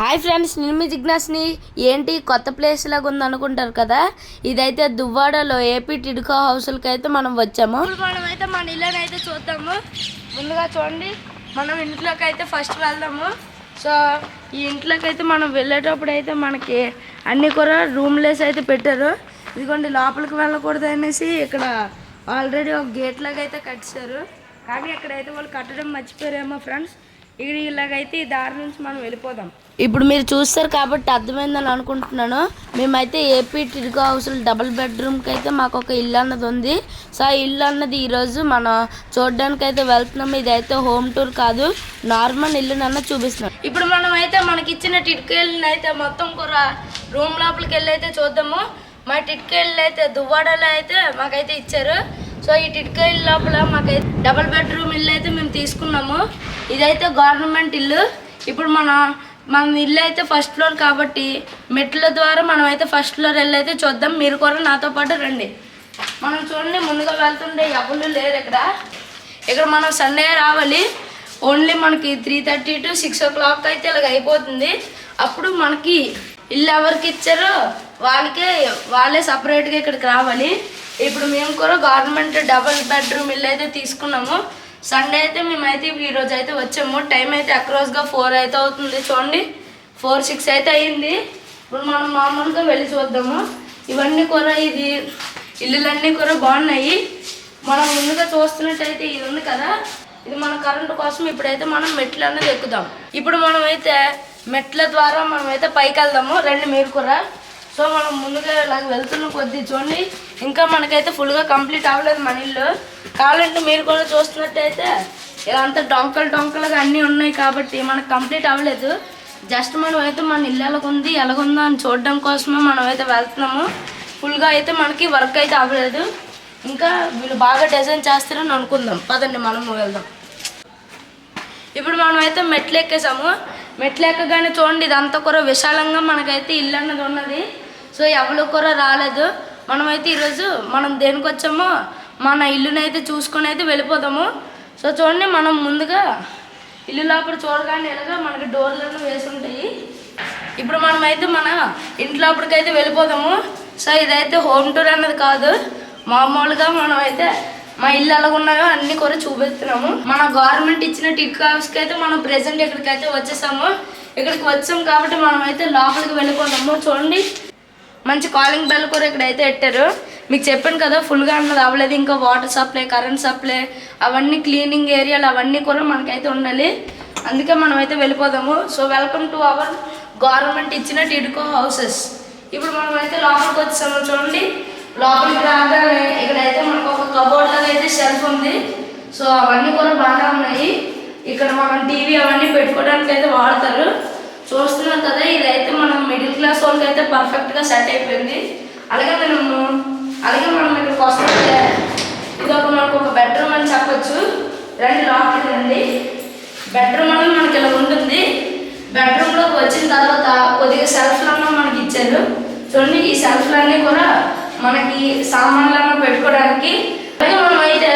Hi friends నేను మీ జిజ్ఞాస్ని. ఏంటి? కొత్త ప్లేస్ లాగా ఉంది అనుకుంటారు కదా? ఇదైతే దువ్వాడలో ఏపీ టిడ్కో హౌస్లకి అయితే మనం వచ్చాము. మనం అయితే మన ఇల్లుని అయితే చూద్దాము. ముందుగా చూడండి మనం ఇంట్లోకి అయితే ఫస్ట్ వెళ్దాము. సో ఈ ఇంట్లోకి అయితే మనం వెళ్ళేటప్పుడు అయితే మనకి అన్ని కూడా రూమ్లెస్ అయితే పెట్టారు. ఇదిగోండి లోపలికి వెళ్ళకూడదు అనేసి ఇక్కడ ఆల్రెడీ ఒక గేట్ లాగా అయితే కట్టారు కానీ ఇక్కడైతే వాళ్ళు కట్టడం మర్చిపోయారేమో ఫ్రెండ్స్. ఇక్కడ ఇలాగైతే ఈ దారి నుంచి మనం వెళ్ళిపోదాం. ఇప్పుడు మీరు చూస్తారు కాబట్టి అర్థమైందని అనుకుంటున్నాను. మేమైతే ఏపీ టిడ్కో హౌస్ డబుల్ బెడ్రూమ్కి అయితే మాకు ఒక ఇల్లు అన్నది ఉంది. సో ఆ ఇల్లు అన్నది ఈరోజు మనం చూడడానికి అయితే వెళ్తున్నాం. ఇదైతే హోమ్ టూర్ కాదు నార్మల్ ఇల్లు నన్న చూపిస్తున్నాం. ఇప్పుడు మనం అయితే మనకి ఇచ్చిన టిట్కేళ్ళని అయితే మొత్తం కూడా రూమ్ లోపలికి వెళ్ళి అయితే చూద్దాము. మా టిట్కేళ్ళు అయితే దువ్వాడలో అయితే మాకైతే ఇచ్చారు. సో ఈ టిట్కా ఇల్లు లోపల మాకైతే డబుల్ బెడ్రూమ్ ఇల్లు అయితే మేము తీసుకున్నాము. ఇదైతే గవర్నమెంట్ ఇల్లు. ఇప్పుడు మన మన ఇల్లు అయితే ఫస్ట్ ఫ్లోర్ కాబట్టి మెట్ల ద్వారా మనం అయితే ఫస్ట్ ఫ్లోర్ వెళ్ళి అయితే చూద్దాం. మీరు కూడా నాతో పాటు రండి. మనం చూడండి ముందుగా వెళ్తుండే ఎవరు లేరు ఇక్కడ. ఇక్కడ మనం సండే రావాలి. ఓన్లీ మనకి three thirty to six o'clock అయితే ఇలాగ అయిపోతుంది. అప్పుడు మనకి ఇల్లు ఎవరికి ఇచ్చారో వాళ్ళకే వాళ్ళే సపరేట్గా ఇక్కడికి రావాలి. ఇప్పుడు మేము కూడా గవర్నమెంట్ డబుల్ బెడ్రూమ్ ఇల్లు అయితే తీసుకున్నాము. సండే అయితే మేమైతే ఈరోజు అయితే వచ్చాము. టైం అయితే అక్రాస్గా ఫోర్ అయితే అవుతుంది చూడండి. ఫోర్ సిక్స్ అయితే అయ్యింది ఇప్పుడు మనం మామూలుగా వెళ్ళి చూద్దాము. ఇవన్నీ కూడా ఇది ఇల్లులన్నీ కూడా బాగున్నాయి. మనం ముందుగా చూస్తున్నట్టయితే ఇది ఉంది కదా. ఇది మన కరెంటు కోసం ఇప్పుడైతే మనం మెట్లు అనేది ఎక్కుదాం. ఇప్పుడు మనమైతే మెట్ల ద్వారా మనమైతే పైకి వెళ్దాము. రండి మీరు కూడా. సో మనం ముందుగా ఇలాగ వెళ్తున్న కొద్దీ చూడండి ఇంకా మనకైతే ఫుల్గా కంప్లీట్ అవ్వలేదు మన ఇల్లు. కావాలంటే మీరు కూడా చూస్తున్నట్టయితే ఇలా అంతా డొంకలు డొంకలుగా అన్నీ ఉన్నాయి కాబట్టి మనకు కంప్లీట్ అవ్వలేదు. జస్ట్ మనం అయితే మన ఇల్లు ఎలాగుంది ఎలాగుందో అని చూడడం కోసమే మనం అయితే వెళ్తున్నాము ఫుల్గా అయితే మనకి వర్క్ అయితే అవ్వలేదు. ఇంకా వీళ్ళు బాగా డిజైన్ చేస్తారని అనుకుందాం. పదండి మనము వెళ్దాం. ఇప్పుడు మనం అయితే మెట్లు ఎక్కేసాము. మెట్లెక్కగానే చూడండి ఇదంతా కూడా విశాలంగా మనకైతే ఇల్లు అన్నది ఉన్నది. సో ఎవరు కూడా రాలేదు. మనమైతే ఈరోజు మనం దేనికి వచ్చామో మన ఇల్లునైతే చూసుకొని అయితే వెళ్ళిపోతాము సో చూడండి మనం ముందుగా ఇల్లు లోపల చూడగానే ఎలాగా మనకి డోర్లను వేసి ఉంటాయి. ఇప్పుడు మనమైతే మన ఇంటి లోపలికైతే వెళ్ళిపోదాము. సో ఇదైతే హోమ్ టూర్ అన్నది కాదు. మామూలుగా మనమైతే మా ఇల్లు ఎలా ఉన్నాయో అన్ని కూడా చూపిస్తున్నాము మన గవర్నమెంట్ ఇచ్చిన టిక్ హౌస్కి అయితే మనం ప్రెసెంట్ ఇక్కడికైతే వచ్చేసాము ఇక్కడికి వచ్చాం కాబట్టి మనం అయితే లోపలికి వెళ్ళిపోతాము. చూడండి మంచి కాలింగ్ బెల్ కూడా ఇక్కడైతే పెట్టారు మీకు చెప్పాను కదా ఫుల్గా అన్నది అవ్వలేదు. ఇంకా వాటర్ సప్లై కరెంట్ సప్లై అవన్నీ క్లీనింగ్ ఏరియాలు అవన్నీ కూడా మనకైతే ఉండాలి. అందుకే మనం అయితే వెళ్ళిపోదాము. So welcome to our government ఇచ్చిన టిడ్కో హౌసెస్ ఇప్పుడు మనం అయితే లోపలికి వచ్చాము చూడండి లోపలికి రాగానే ఇక్కడైతే మనకు ఒక కబోర్డ్ లాగా అయితే షెల్ఫ్ ఉంది. సో అవన్నీ కూడా బాగా ఉన్నాయి. ఇక్కడ మనం టీవీ అవన్నీ పెట్టుకోవడానికి అయితే వాడతారు. చూస్తున్నాం కదా ఇదైతే మనం మిడిల్ క్లాస్ వాళ్ళకి అయితే పర్ఫెక్ట్గా సెట్ అయిపోయింది. అలాగే మనము అలాగే మనం ఇక్కడికి వస్తుంటే ఇది ఒక మనకు ఒక బెడ్రూమ్ అని చెప్పొచ్చు. రండి లోపలికి రండి. బెడ్రూమ్ అనేది మనకి ఇలా ఉంటుంది. బెడ్రూమ్లోకి వచ్చిన తర్వాత కొద్దిగా సెల్ఫ్లన్నా మనకి ఇచ్చారు. చూడండి ఈ సెల్ఫ్లన్నీ కూడా మనకి సామాన్లను పెట్టుకోవడానికి అలాగే మనం అయితే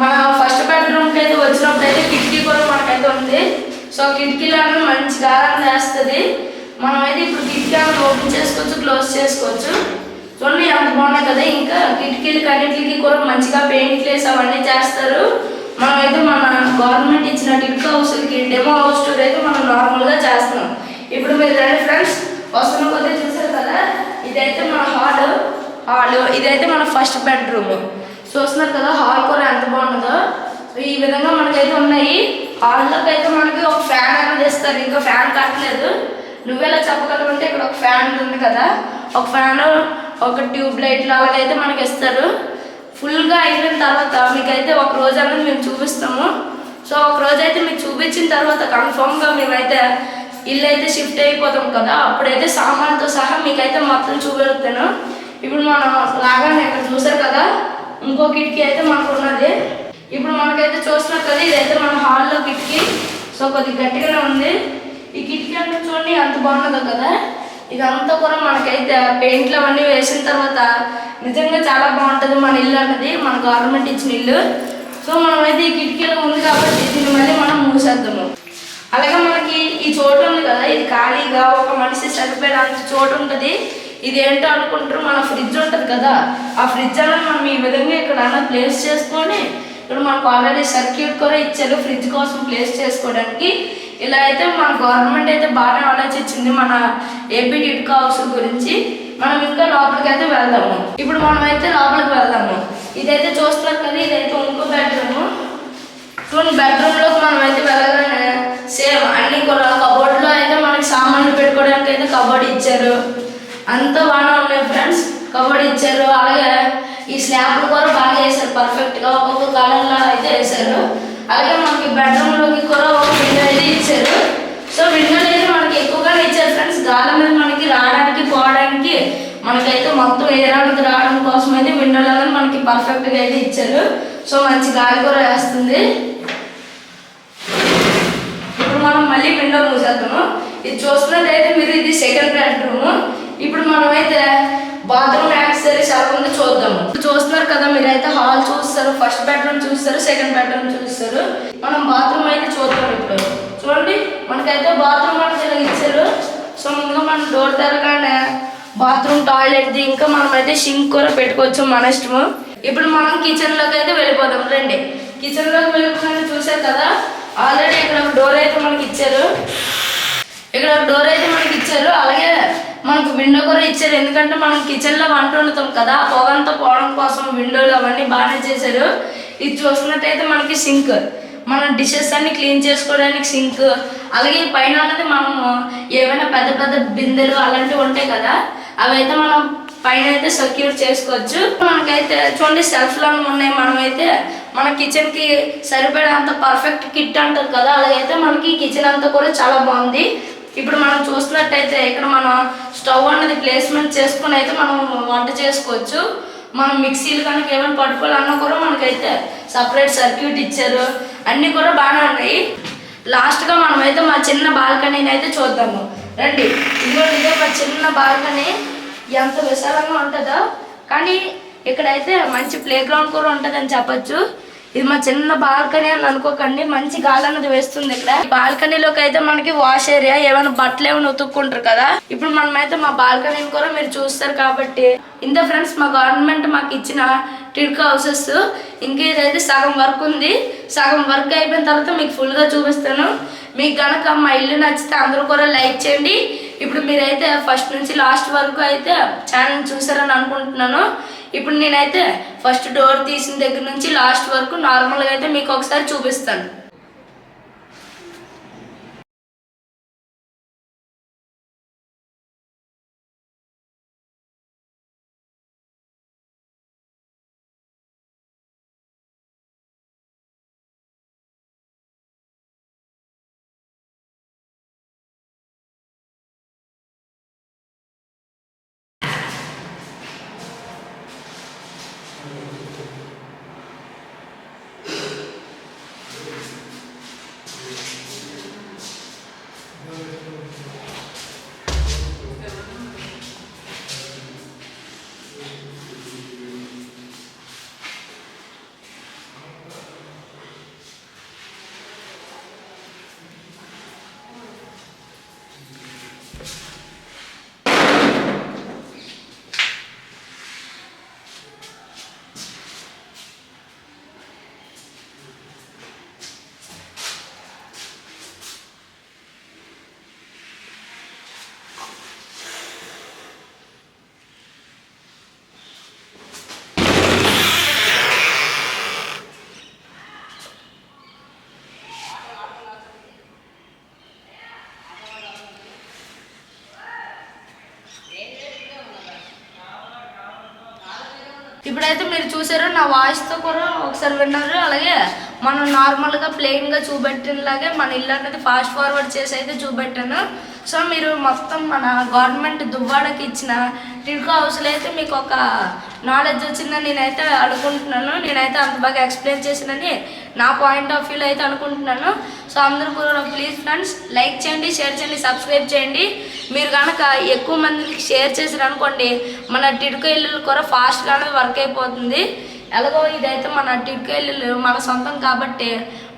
మన ఫస్ట్ బెడ్రూమ్కి అయితే వచ్చినప్పుడు అయితే కిటికీ కూడా మనకైతే ఉంది. సో కిటికీలను మంచి గారం చేస్తుంది. మనమైతే ఇప్పుడు కిటికీలను ఓపెన్ చేసుకోవచ్చు క్లోజ్ చేసుకోవచ్చు. చూడండి ఎంత బాగున్నాయి కదా. ఇంకా కిటికీలు కన్నిటికి కూడా మంచిగా పెయింట్ వేసి అవన్నీ చేస్తారు. మనమైతే మన గవర్నమెంట్ ఇచ్చిన టిడ్కో హౌస్కి డెమో హౌస్ టూర్ అయితే మనం నార్మల్గా చేస్తున్నాం. ఇప్పుడు మీరు రండి ఫ్రెండ్స్ వస్తున్న కొద్దీ చూసారు కదా? ఇదైతే మన హాల్. హాల్ ఇదైతే మన ఫస్ట్ బెడ్రూమ్ చూస్తున్నారు కదా హాల్ కూడా ఎంత బాగుంటుందో. సో ఈ విధంగా మనకైతే ఉన్నాయి. హాల్లోకి అయితే మనకి ఒక ఫ్యాన్ అనేది ఇస్తారు. ఇంకా ఫ్యాన్ కట్టలేదు. నువ్వెలా చెప్పగలవు అంటే ఇక్కడ ఒక ఫ్యాన్ ఉంది కదా. ఒక ఫ్యాన్ ఒక ట్యూబ్ లైట్లు అలాగైతే మనకి ఇస్తారు. ఫుల్గా అయిన తర్వాత మీకైతే ఒక రోజు అనేది మేము చూపిస్తాము. సో ఒక రోజు అయితే మీకు చూపించిన తర్వాత కన్ఫామ్గా మేమైతే ఇల్లు అయితే షిఫ్ట్ అయిపోతాం కదా. అప్పుడైతే సామాన్తో సహా మీకైతే మొత్తం చూపెడతాను. ఇప్పుడు మనం లాగానే ఇక్కడ చూసారు కదా? ఇంకో కిటికీ అయితే మనకు ఉన్నది ఇప్పుడు మనకైతే చూస్తున్నారు కదా ఇదైతే మన హాల్లో కిటికీ. సో కొద్దిగా గట్టిగానే ఉంది. ఈ కిటికీ అంటే చూడండి అంత బాగున్నదో కదా? ఇదంతా కూడా మనకైతే పెయింట్లు అవన్నీ వేసిన తర్వాత నిజంగా చాలా బాగుంటుంది మన ఇల్లు అన్నది. మన గవర్నమెంట్ ఇచ్చిన ఇల్లు. సో మనమైతే ఈ కిటికీలో ఉంది కాబట్టి దీన్ని మళ్ళీ మనం మూసేద్దాము. అలాగే మనకి ఈ చోటు ఉంది కదా ఇది ఖాళీగా ఒక మనిషి చనిపోయడానికి చోటు ఉంటుంది. ఇది ఏంటో అనుకుంటారు మన ఫ్రిడ్జ్ ఉంటుంది కదా. ఆ ఫ్రిడ్జ్ అనేది మనం ఈ విధంగా ఇక్కడ ప్లేస్ చేసుకొని ఇక్కడ మనకు ఆల్రెడీ సర్క్యూట్ కూడా ఇచ్చారు ఫ్రిడ్జ్ కోసం ప్లేస్ చేసుకోవడానికి. ఇలా అయితే మన గవర్నమెంట్ అయితే బాగానే ఆలోచించింది మన ఏపీ టిట్కా హౌస్ గురించి. మనం ఇంకా లోపలికి అయితే వెళ్దాము. ఇప్పుడు మనం అయితే లోపలికి వెళ్దాము. ఇదైతే చూస్తున్నారు కదా ఇదైతే ఇంకో బెడ్రూమ్ చూడండి బెడ్రూమ్లోకి మనం అయితే వెళ్ళగానే సేమ్ అన్ని కూడా కబోర్డ్లో అయితే మనకి సామాన్లు పెట్టుకోవడానికి అయితే కబోర్డ్ ఇచ్చారు. అంతా బాగానే ఉన్నాయి ఫ్రెండ్స్ కబోర్డ్ ఇచ్చారు. అలాగే ఈ స్లాబ్లు కూడా బాగా వేశారు పర్ఫెక్ట్గా ఒక్కొక్క కాలంలో అయితే వేశారు. అలాగే మనకి బెడ్రూమ్లోకి కూడా ఒక విండో అయితే ఇచ్చారు. సో విండో అయితే మనకి ఎక్కువగానే ఇచ్చారు ఫ్రెండ్స్ గాలి అనేది మనకి రావడానికి పోవడానికి మనకైతే మొత్తం ఏరానికి రావడం కోసం అయితే విండోలు అనేది మనకి పర్ఫెక్ట్గా అయితే ఇచ్చారు. సో మంచి గాలి కూడా వేస్తుంది. ఇప్పుడు మనం మళ్ళీ విండో మూసేద్దాము. ఇది చూస్తున్నట్టయితే మీరు ఇది సెకండ్ బెడ్రూమ్ ఇప్పుడు మనం అయితే బాత్రూమ్ యాక్సెసరీస్ ఎలా ఉందో చూద్దాము ఇప్పుడు చూస్తున్నారు కదా మీరైతే హాల్ చూస్తారు ఫస్ట్ బెడ్రూమ్ చూస్తారు సెకండ్ బెడ్రూమ్ చూస్తారు. మనం బాత్రూమ్ అయితే చూద్దాం ఇప్పుడు. చూడండి మనకైతే బాత్రూమ్ అనేది ఇచ్చారు. సో ముందుగా మనం డోర్ తెరగానే బాత్రూమ్ టాయిలెట్ ఇంకా మనం అయితే షింక్ కూడా పెట్టుకోవచ్చు మన ఇష్టము. ఇప్పుడు మనం కిచెన్లోకి అయితే వెళ్ళిపోదాం రండి. కిచెన్లోకి వెళ్ళిపోయిన చూసారు కదా ఆల్రెడీ ఇక్కడ ఒక డోర్ అయితే మనకి ఇచ్చారు. ఇక్కడ ఒక డోర్ అయితే మనకి మనకు విండో కూడా ఇచ్చారు. ఎందుకంటే మనం కిచెన్లో వంట వండుతాం కదా పొగంతా పోవడం కోసం విండోలు అవన్నీ బాగానే చేశారు. ఇది చూసుకున్నట్టయితే మనకి సింక్ మన డిషెస్ అన్ని క్లీన్ చేసుకోవడానికి సింక్ అలాగే ఈ పైన ఉన్నది మనము ఏమైనా పెద్ద పెద్ద బిందెలు అలాంటివి ఉంటాయి కదా అవైతే మనం పైన అయితే సెక్యూర్ చేసుకోవచ్చు. మనకైతే చూడండి సెల్ఫ్లో ఉన్నాయి మనమైతే. మన కిచెన్కి సరిపడేంత పర్ఫెక్ట్ కిట్ అంటారు కదా అలాగైతే మనకి కిచెన్ అంతా కూడా చాలా బాగుంది. ఇప్పుడు మనం చూసినట్టయితే ఇక్కడ మనం స్టవ్ అన్నది ప్లేస్మెంట్ చేసుకుని అయితే మనం వంట చేసుకోవచ్చు. మనం మిక్సీలు కనుక ఏమైనా పట్టుకోవాలన్నా కూడా మనకైతే సపరేట్ సర్క్యూట్ ఇచ్చారు. అన్నీ కూడా బాగానే ఉన్నాయి. లాస్ట్గా మనమైతే మా చిన్న బాల్కనీని అయితే చూద్దాము. రండి. ఇదిగో ఇదే మా చిన్న బాల్కనీ. ఎంత విశాలంగా ఉంటుందో. కానీ ఇక్కడైతే మంచి ప్లే గ్రౌండ్ కూడా ఉంటుందని చెప్పొచ్చు. ఇది మా చిన్న బాల్కనీ అని అనుకోకండి. మంచి గాలి అన్నది వేస్తుంది ఇక్కడ. బాల్కనీలోకి అయితే మనకి వాష్ ఏరియా ఏమైనా బట్టలు ఏమైనా ఉతుక్కుంటారు కదా. ఇప్పుడు మనమైతే మా బాల్కనీని కూడా మీరు చూస్తారు కాబట్టి. ఇంత ఫ్రెండ్స్ మా గవర్నమెంట్ మాకు ఇచ్చిన టిడ్కో హౌసెస్ ఇంకా ఇదైతే సగం వర్క్ ఉంది. సగం వర్క్ అయిపోయిన తర్వాత మీకు ఫుల్గా చూపిస్తాను. మీకు కనుక మా ఇల్లు నచ్చితే అందరూ కూడా లైక్ చేయండి. ఇప్పుడు మీరైతే ఫస్ట్ నుంచి లాస్ట్ వరకు అయితే ఛానల్ చూసారని అనుకుంటున్నాను. ఇప్పుడు నేనైతే ఫస్ట్ డోర్ తీసిన దగ్గర నుంచి లాస్ట్ వరకు నార్మల్గా అయితే మీకు ఒకసారి చూపిస్తాను. ఎప్పుడైతే మీరు చూసారు నా వాయిస్తో కూడా ఒకసారి విన్నారు. అలాగే మనం నార్మల్గా ప్లెయిన్గా చూపెట్టినలాగే మన ఇల్లు అనేది ఫాస్ట్ ఫార్వర్డ్ చేసి అయితే చూపెట్టాను. సో మీరు మొత్తం మన గవర్నమెంట్ దువ్వాడకి ఇచ్చిన టిడ్కో హౌస్లో అయితే మీకు ఒక నాలెడ్జ్ వచ్చిందని నేనైతే అనుకుంటున్నాను. నేనైతే అంత బాగా ఎక్స్ప్లెయిన్ చేసినని నా పాయింట్ ఆఫ్ వ్యూలో అయితే అనుకుంటున్నాను. సో అందరూ కూడా ప్లీజ్ ఫ్రెండ్స్ లైక్ చేయండి షేర్ చేయండి సబ్స్క్రైబ్ చేయండి. మీరు కనుక ఎక్కువ మందికి షేర్ చేసారు అనుకోండి మన టిడుకు ఇల్లు కూడా ఫాస్ట్గానే వర్క్ అయిపోతుంది. ఎలాగో ఇదైతే మన టిడుకు ఇల్లు మన సొంతం కాబట్టి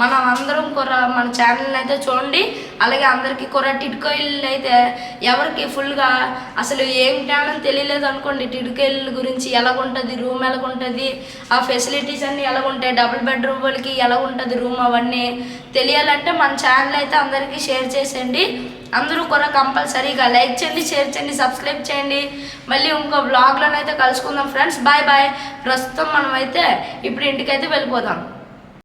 మనం అందరం కుర్ర మన ఛానల్ని అయితే చూడండి. అలాగే అందరికీ కుర్ర టిడ్కో అయితే ఎవరికి ఫుల్గా అసలు ఏం జ్ఞానం తెలియలేదు అనుకోండి. టిడ్కో గురించి ఎలాగుంటుంది రూమ్ ఎలాగుంటుంది ఆ ఫెసిలిటీస్ అన్నీ ఎలాగుంటాయి డబుల్ బెడ్రూమ్ వాళ్ళకి ఎలాగుంటుంది రూమ్ అవన్నీ తెలియాలంటే మన ఛానల్ అయితే అందరికీ షేర్ చేసేయండి. అందరూ కూడా కంపల్సరీగా లైక్ చేయండి షేర్ చేయండి సబ్స్క్రైబ్ చేయండి. మళ్ళీ ఇంకో బ్లాగ్లోనైతే కలుసుకుందాం ఫ్రెండ్స్. Bye bye. ప్రస్తుతం మనమైతే ఇప్పుడు ఇంటికైతే వెళ్ళిపోదాం.